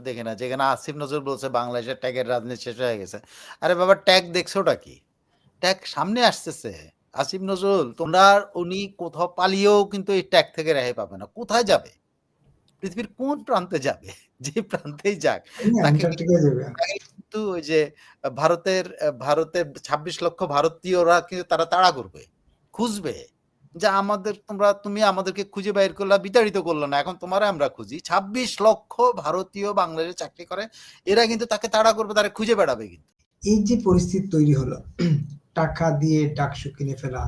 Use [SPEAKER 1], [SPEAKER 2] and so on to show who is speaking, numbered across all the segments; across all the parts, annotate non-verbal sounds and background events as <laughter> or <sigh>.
[SPEAKER 1] দেখি না যেখানে আসিফ নজরুল বলছে বাংলাদেশের ট্যাগের রাজনীতি শেষ হয়ে গেছে। আরে বাবা ট্যাগ দেখছোটা কি? ট্যাগ সামনে আসতেছে। আসিফ নজরুল তোমরা উনি কোথাও পালিয়েও কিন্তু এই ট্যাগ থেকে রেহাই পাবে না। কোথায় যাবে? পৃথিবীর কোন প্রান্তে যাবে? <laughs> যে প্রান্তেই যাক। তাকে তাকে কিন্তু ওই যে ভারতের ভারতের ছাব্বিশ লক্ষ ভারতীয়রা কিন্তু তারা তাড়া করবে খুঁজবে। যে আমাদের তোমরা, তুমি আমাদেরকে খুঁজে বাইর করলা, বিতাড়িত করল না। এখন তোমার আমরা খুঁজি। ছাব্বিশ লক্ষ ভারতীয় বাংলাদেশে চাকরি করে। এরা কিন্তু তাকে তাড়া করবে, তারা খুঁজে বেড়াবে কিন্তু।
[SPEAKER 2] এই যে পরিস্থিতি তৈরি হলো, টাকা দিয়ে ডাকসু কিনে ফেলা,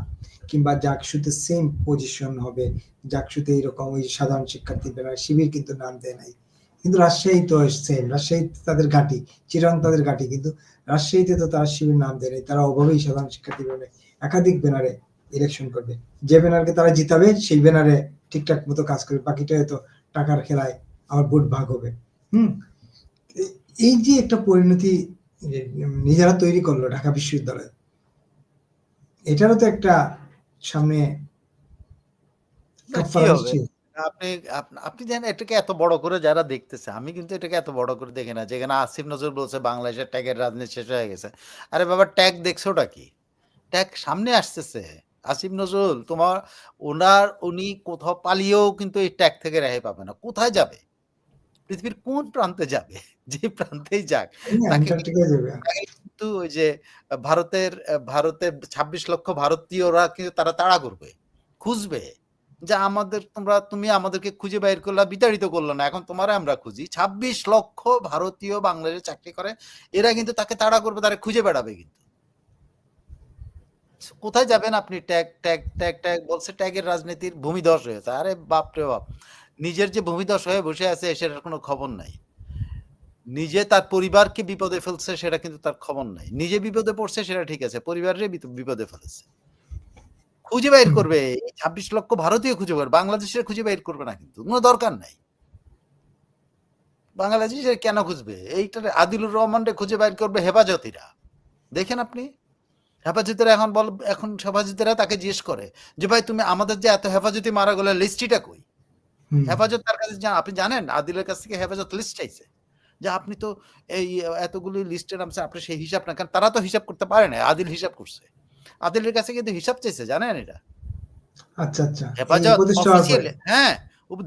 [SPEAKER 2] কিংবা জাকসুতে সেম পজিশন হবে, জাকসুতে এরকম ওই সাধারণ শিক্ষার্থী বেলা শিবির কিন্তু নাম দেয় নাই। কিন্তু রাজশাহী তো সেম রাজশাহী তাদের ঘাঁটি, চিরাং তাদের ঘাঁটি, কিন্তু রাজশাহীতে তো তারা শিবির নাম দেয় নাই। তারা অভাবেই সাধারণ শিক্ষার্থী বেলায় একাধিক ব্যানারে ইলেকশন করবে। যে ব্যানারকে তারা জিতাবে সেই ব্যানারে ঠিকঠাক মতো কাজ করবে। বাকিটা হয়তো টাকার খেলায় আমার ভোট ভাগ হবে। হুম? এই যে একটা পরিণতি নিজেরা তৈরি করল ঢাকা বিশ্ববিদ্যালয় এটারও তো একটা সামনে।
[SPEAKER 1] আপনি আপনি জানেন এটাকে এত বড় করে যারা দেখতেছে আমি কিন্তু এটাকে এত বড় করে দেখি না যেখানে আসিফ নজরুল বলছে বাংলাদেশের ট্যাগের রাজনীতি শেষ হয়ে গেছে। আরে বাবা ট্যাগ দেখছোটা কি? ট্যাগ সামনে আসতেছে। আসিফ নজরুল তোমার ওনার উনি কোথাও পালিয়েও কিন্তু এই ট্যাগ থেকে রেহাই পাবে না। কোথায় যাবে? পৃথিবীর কোন প্রান্তে যাবে? <laughs> যে প্রান্তেই যাক কিন্তু ওই যে ভারতের ভারতের ছাব্বিশ লক্ষ ভারতীয়রা কিন্তু তারা তাড়া করবে খুঁজবে যে আমাদের তোমরা তুমি আমাদেরকে খুঁজে বাইর করলা বিতাড়িত করল না। এখন তোমার আমরা খুঁজি। ছাব্বিশ লক্ষ ভারতীয় বাংলাদেশে চাকরি করে এরা কিন্তু তাকে তাড়া করবে তারা খুঁজে বেড়াবে কিন্তু। কোথায় যাবেন আপনি? ট্যাগ ট্যাগ ট্যাগ ট্যাগ বলছে ট্যাগের রাজনীতির ভূমিধস হয়েছে আরে বাপ রে বাপ। নিজের যে ভূমিধস হয়ে বসে আছে সেটার কোনো খবর নাই। নিজে তার পরিবারকে বিপদে ফেলছে, সেটা কিন্তু তার খবর নাই। নিজে বিপদে পড়ছে, সেটা ঠিক আছে। পরিবারের বিপদে ফেলেছে। খুঁজে বাইর করবে। ছাব্বিশ লক্ষ ভারতীয় খুঁজে বের, বাংলাদেশের খুঁজে বাইর করবে না কিন্তু। কোনো দরকার নাই। বাংলাদেশের কেন খুঁজবে? এইটার আদিলুর রহমানরে খুঁজে বাইর করবে হেফাজতিরা। দেখেন আপনি। হেফাজতিরা এখন বল এখন হেফাজতিরা তাকে জিজ্ঞেস করে যে ভাই তুমি আমাদের যে এত হেফাজতি মারা গেলে লিস্টিটা কই? হেফাজত তার কাছে আপনি জানেন আদিলের কাছ থেকে হেফাজত লিস্ট চাইছে। যে আপনি তো এই এতগুলি লিস্টের নামছে আপনি সেই হিসাব না কারণ তারা তো হিসাব করতে পারে না আদিল হিসাব করছে। আদিলের কাছে কিন্তু হিসাব চাইছে জানেন এটা?
[SPEAKER 2] আচ্ছা আচ্ছা।
[SPEAKER 1] হেফাজত। হ্যাঁ।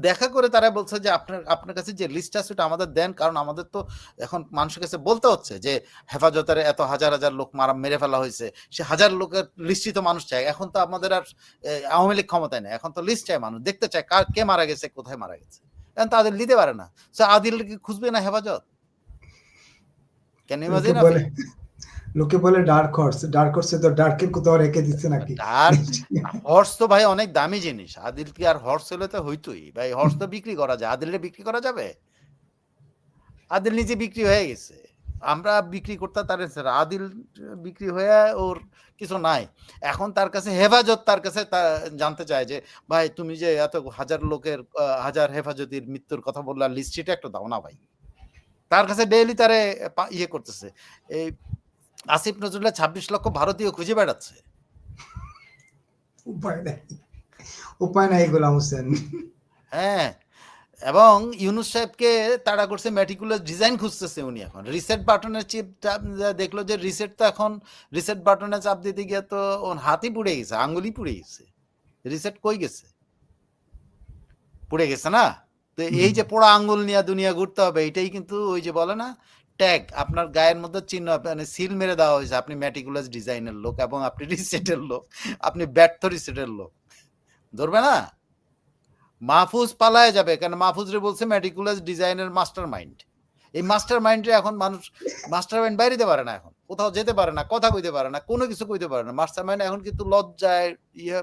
[SPEAKER 1] দেখা করে তারা বলছে যে আপনার আপনার কাছে যে লিস্ট আছে ওটা আমাদের দেন কারণ আমাদের তো এখন মানুষের কাছে বলতে হচ্ছে যে হেফাজতের এত হাজার হাজার লোক মারা মেরে ফেলা হয়েছে। সে হাজার লোকের লিস্টই তো মানুষ চায়। এখন তো আমাদের আর আওয়ামী লীগ ক্ষমতায় নেই। এখন তো লিস্ট চায় মানুষ। দেখতে চায় কার কে মারা গেছে কোথায় মারা গেছে। এখন তাদের নিতে পারে না। সে আদিল খুঁজবে না হেফাজত? কেন ইমাজিন
[SPEAKER 2] লোকে বলে ডার্ক হর্স ডার্ক হর্সে তো ডার্কের কোথাও রেখে দিচ্ছে নাকি?
[SPEAKER 1] হর্স তো ভাই অনেক দামি জিনিস। আদিল কি আর হর্স হলে তো হইতোই। ভাই হর্স তো বিক্রি করা যায়। আদিলে বিক্রি করা যাবে? আদিল নিজে বিক্রি হয়ে গেছে। আমরা বিক্রি করতে তার আদিল বিক্রি হয়ে ওর কিছু নাই। এখন তার কাছে হেফাজত, তার কাছে জানতে চায় যে, ভাই, তুমি যে এত হাজার লোকের হাজার হেফাজতির মৃত্যুর কথা বললা লিস্ট্রিটা একটু দাও না ভাই। তার কাছে ডেইলি তারে ইয়ে করতেছে। এই আসিফ নজরুল্লাহ ছাব্বিশ লক্ষ ভারতীয় খুঁজে বেড়াচ্ছে।
[SPEAKER 2] উপায় নাই। উপায় নাই গোলাম হোসেন।
[SPEAKER 1] হ্যাঁ এবং ইউনুস সাহেবকে তাড়া করছে ম্যাটিকুলার ডিজাইন খুঁজতেছে উনি এখন। রিসেট বাটনের চিপ দেখল যে রিসেট তো এখন রিসেট বাটনে চাপ দিতে গিয়ে তো ওর হাতই পুড়ে গেছে আঙ্গুলি পুড়ে গেছে। রিসেট কই গেছে? পুড়ে গেছে না? তো এই যে পোড়া আঙ্গুল নিয়ে দুনিয়া ঘুরতে হবে এটাই কিন্তু ওই যে বলে না ট্যাগ আপনার গায়ের মধ্যে চিহ্ন মানে সিল মেরে দেওয়া হয়েছে। আপনি ম্যাটিকুলাস ডিজাইনের লোক এবং আপনি রিসেটের লোক। আপনি ব্যর্থ রিসেটের লোক। ধরবে না? মাহফুজ পালায় যাবে, কেন মাহফুজ রে বলছে ম্যাটিকুলাস ডিজাইনের মাস্টার মাইন্ড এই মাস্টার মাইন্ডে এখন মানুষ মাস্টার মাইন্ড বাইরে দিতে পারে না এখন। কোথাও যেতে পারে না কথা কইতে পারে না কোনো কিছু কইতে পারে না। মাস্টার মাইন্ড এখন কিন্তু লজ্জায় ইয়ে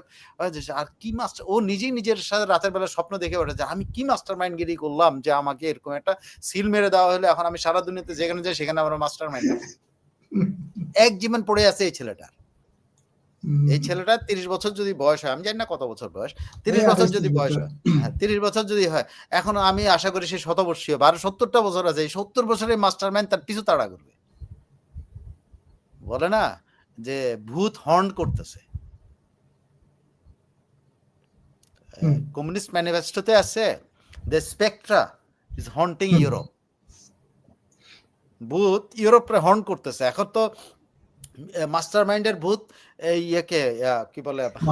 [SPEAKER 1] আর কি মাস্টার ও নিজেই নিজের সাথে রাতের বেলা স্বপ্ন দেখে ওঠে যে আমি কি মাস্টার মাইন্ড গিরি করলাম যে আমাকে এরকম একটা সিল মেরে দেওয়া হলে এখন আমি সারা দুনিয়াতে যেখানে যাই সেখানে আমার মাস্টার মাইন্ড এক জীবন পড়ে আছে এই ছেলেটা এই ছেলেটা তিরিশ বছর যদি বয়স হয় আমি জানি না কত বছর বয়স তিরিশ বছর যদি বয়স হয় হ্যাঁ তিরিশ বছর যদি হয় এখন আমি আশা করি সে শতবর্ষীয় বারো সত্তরটা বছর আছে এই সত্তর বছরের মাস্টার মাইন্ড তার পিছু তাড়া করবে। বলে না যে ভূত হর্ন করতেছে। কমিউনিস্ট ম্যানিফেস্টোতে আছে the spectre is haunting Europe ভূত ইউরোপে হর্ন করতেছে। এখন তো মাস্টার মাইন্ডের ভূত এই ইয়েকে কি বলে আপনার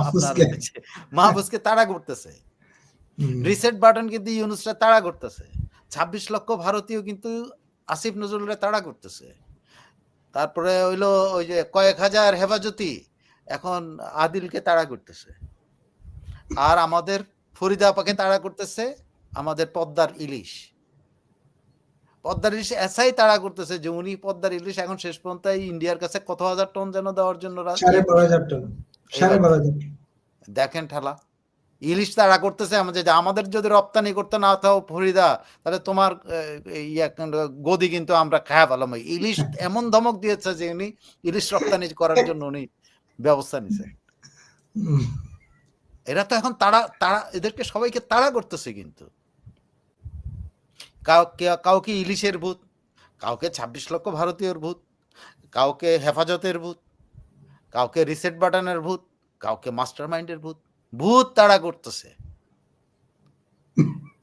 [SPEAKER 2] মাহফুজকে।
[SPEAKER 1] তাড়া করতেছে। রিসেট বাটন কিন্তু ইউনুসরা তাড়া করতেছে। ছাব্বিশ লক্ষ ভারতীয় কিন্তু আসিফ নজরুলের তাড়া করতেছে। তারপরে হইল ওই যে কয়েক হাজার হেফাজতি এখন আদিলকে তাড়া করতেছে। আর আমাদের ফরিদা আপাকে তাড়া করতেছে আমাদের পদ্মার ইলিশ। পদ্মার ইলিশ এসাই তাড়া করতেছে যে উনি পদ্মার ইলিশ এখন শেষ পর্যন্ত ইন্ডিয়ার কাছে কত হাজার টন যেন দেওয়ার জন্য। দেখেন ঠেলা। ইলিশ তারা করতেছে আমাদের আমাদের যদি রপ্তানি করতে না থাও ফরিদা, তাহলে তোমার গদি কিন্তু আমরা খায়া পেলাম ইলিশ এমন ধমক দিয়েছে যে উনি ইলিশ রপ্তানি করার জন্য উনি ব্যবস্থা নিছে। এরা তো এখন তাড়া তাড়া, এদেরকে সবাইকে তাড়া করতেছে কিন্তু। কাউকে ইলিশের ভূত, কাউকে ছাব্বিশ লক্ষ ভারতীয়র ভূত, কাউকে হেফাজতের ভূত, কাউকে রিসেট বাটনের ভূত, কাউকে মাস্টার মাইন্ডের ভূত ভূত তাড়া করতেছে।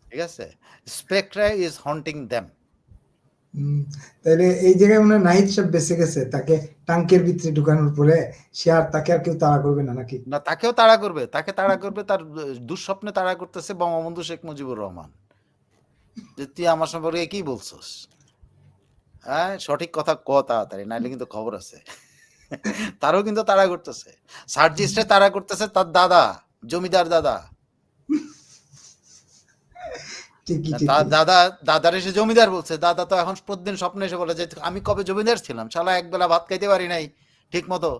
[SPEAKER 1] ঠিক আছে? Spectre is haunting them.
[SPEAKER 2] তাহলে এই জায়গায় ওনার নাহিদ সাহেব বেঁচে গেছে তাকে টাঙ্কের ভিতরে ঢুকানোর পরে সে আর তাকে আর কেউ তাড়া করবে না নাকি?
[SPEAKER 1] না তাকেও তাড়া করবে তাকে তাড়া করবে তার দুঃস্বপ্নে তাড়া করতেছে বঙ্গবন্ধু শেখ মুজিবুর রহমান। যে তুই আমার সম্পর্কে কি বলছস? হ্যাঁ সঠিক কথা ক তাড়াতাড়ি নাইলে কিন্তু খবর আছে। তারও কিন্তু তাড়া করতেছে। সার্জিস্টে তাড়া করতেছে তার দাদা। জমিদার দাদা। তার দাদা দাদার এসে জমিদার বলছে দাদা তো এখন প্রতিদিন স্বপ্নে এসে বলে যে আমি কবে জমিদার ছিলাম? শালা এক বেলা ভাত খাইতে পারি নাই ঠিক মতো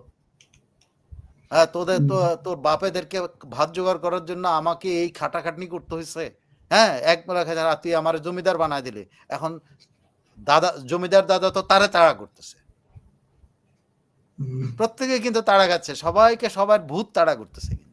[SPEAKER 1] হ্যাঁ তোদের তো তোর বাপেদেরকে ভাত জোগাড় করার জন্য আমাকে এই খাটাখাটনি করতে হয়েছে হ্যাঁ এক বেলা খাই তুই আমার জমিদার বানায় দিলি। এখন দাদা জমিদার দাদা তো তারে তাড়া করতেছে। প্রত্যেকে কিন্তু তাড়া খাচ্ছে সবাইকে সবার ভূত তাড়া করতেছে কিন্তু।